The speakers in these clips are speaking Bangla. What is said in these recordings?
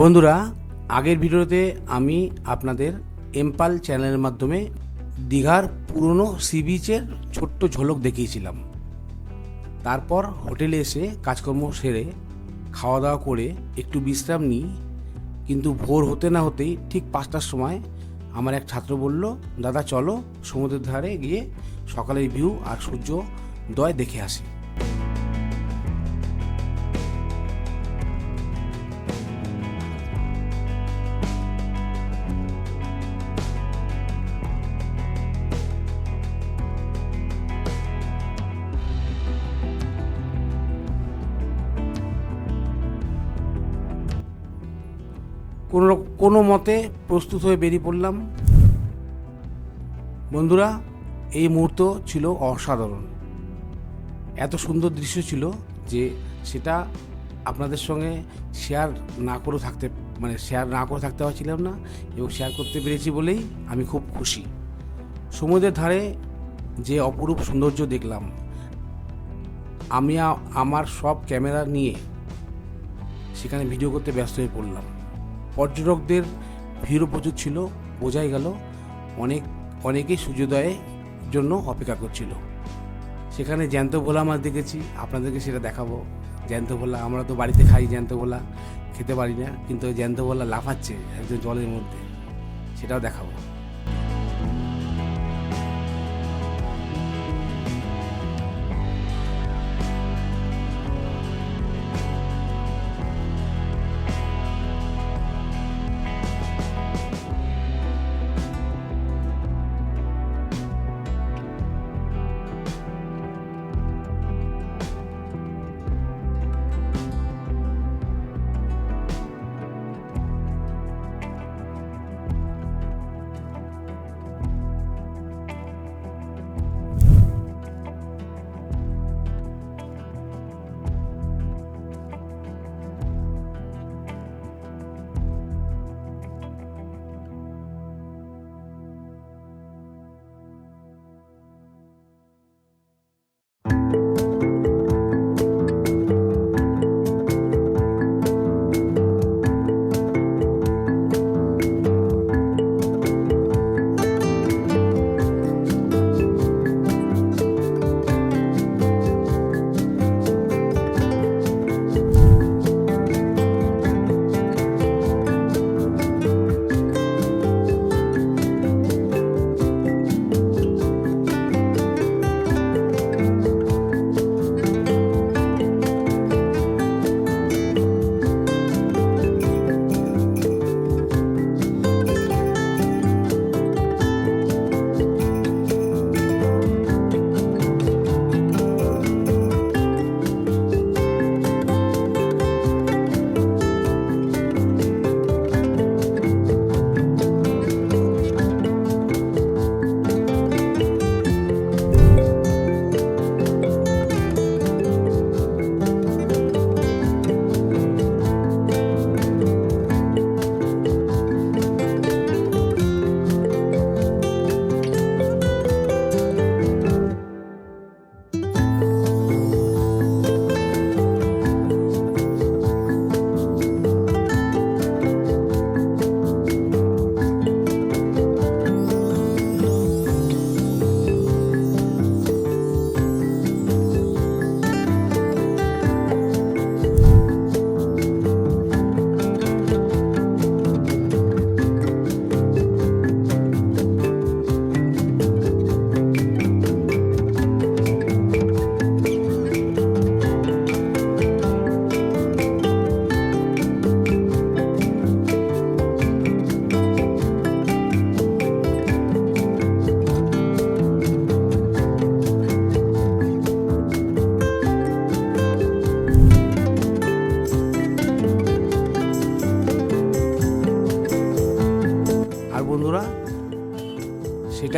বন্ধুরা, আগের ভিডিওতে আমি আপনাদের এমপাল চ্যানেলের মাধ্যমে দীঘার পুরনো সি বিচের ছোট্ট ঝলক দেখিয়েছিলাম। তারপর হোটেলে এসে কাজকর্ম সেরে খাওয়া দাওয়া করে একটু বিশ্রাম নিই, কিন্তু ভোর হতে না হতেই ঠিক পাঁচটার সময় আমার এক ছাত্র বলল, দাদা, চলো সমুদ্রের ধারে গিয়ে সকালের ভিউ আর সূর্য দয় দেখে আসি। কোনো কোনো মতে প্রস্তুত হয়ে বেরিয়ে পড়লাম। বন্ধুরা, এই মুহূর্ত ছিল অসাধারণ। এত সুন্দর দৃশ্য ছিল যে সেটা আপনাদের সঙ্গে শেয়ার না করে থাকতে মানে শেয়ার না করে থাকতে পারছিলাম না এবং শেয়ার করতে পেরেছি বলেই আমি খুব খুশি। সমুদ্রের ধারে যে অপরূপ সৌন্দর্য দেখলাম, আমি আমার সব ক্যামেরা নিয়ে সেখানে ভিডিও করতে ব্যস্ত হয়ে পড়লাম। পর্যটকদের ভিড়ও প্রচুর ছিল, বোঝাই গেল অনেক, অনেকেই সূর্যোদয়ের জন্য অপেক্ষা করছিল। সেখানে জ্যান্ত ভোলা মাছ দেখেছি, আপনাদেরকে সেটা দেখাবো। জ্যান্ত ভোলা, আমরা তো বাড়িতে খাই জ্যান্ত ভোলা, খেতে পারি না, কিন্তু জ্যান্ত ভোলা লাফাচ্ছে একদম জলের মধ্যে, সেটাও দেখাবো।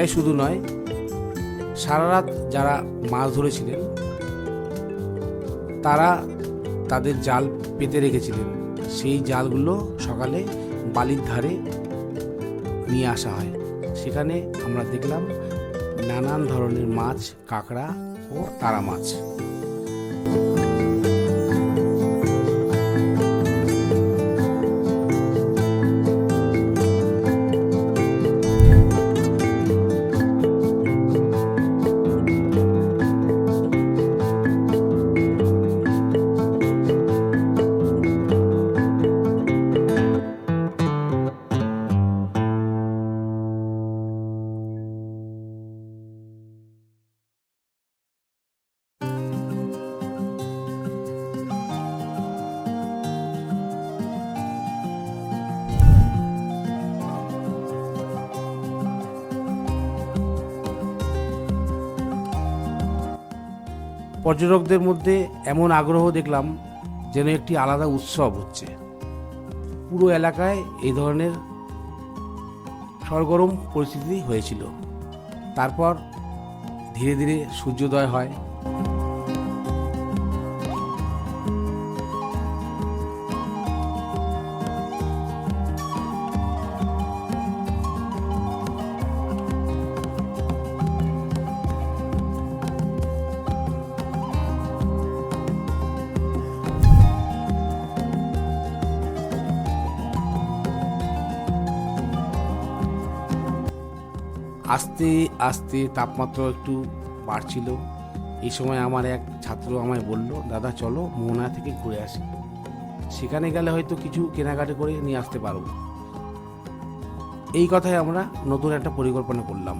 সেটাই শুধু নয়, সারা রাত যারা মাছ ধরেছিলেন, তারা তাদের জাল পেতে রেখেছিলেন। সেই জালগুলো সকালে বালির ধারে নিয়ে আসা হয়। সেখানে আমরা দেখলাম নানান ধরনের মাছ, কাঁকড়া ও তারা মাছ। পর্যটকদের মধ্যে এমন আগ্রহ দেখলাম যেন একটি আলাদা উৎসব হচ্ছে। পুরো এলাকায় এই ধরনের সরগরম পরিস্থিতি হয়েছিল। তারপর ধীরে ধীরে সূর্যোদয় হয়। আস্তে আস্তে তাপমাত্রা একটু বাড়ছিল। এই সময় আমার এক ছাত্র আমায় বলল, দাদা, চলো মোহনা থেকে ঘুরে আসি। সেখানে গেলে হয়তো কিছু কেনাকাটা করে নিয়ে আসতে পারব। এই কথায় আমরা নতুন একটা পরিকল্পনা করলাম।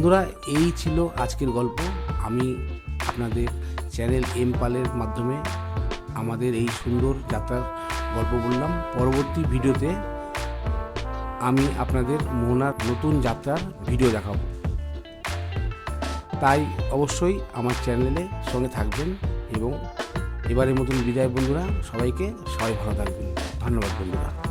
বন্ধুরা, এই ছিল আজকের গল্প। আমি আপনাদের চ্যানেল এম পালের মাধ্যমে আমাদের এই সুন্দর যাত্রার গল্প বললাম। পরবর্তী ভিডিওতে আমি আপনাদের মোহনার নতুন যাত্রার ভিডিও দেখাবো। তাই অবশ্যই আমার চ্যানেলে সঙ্গে থাকবেন এবং এবারের মতন বিদায় বন্ধুরা, সবাইকে সবাই ভালো থাকবেন। ধন্যবাদ বন্ধুরা।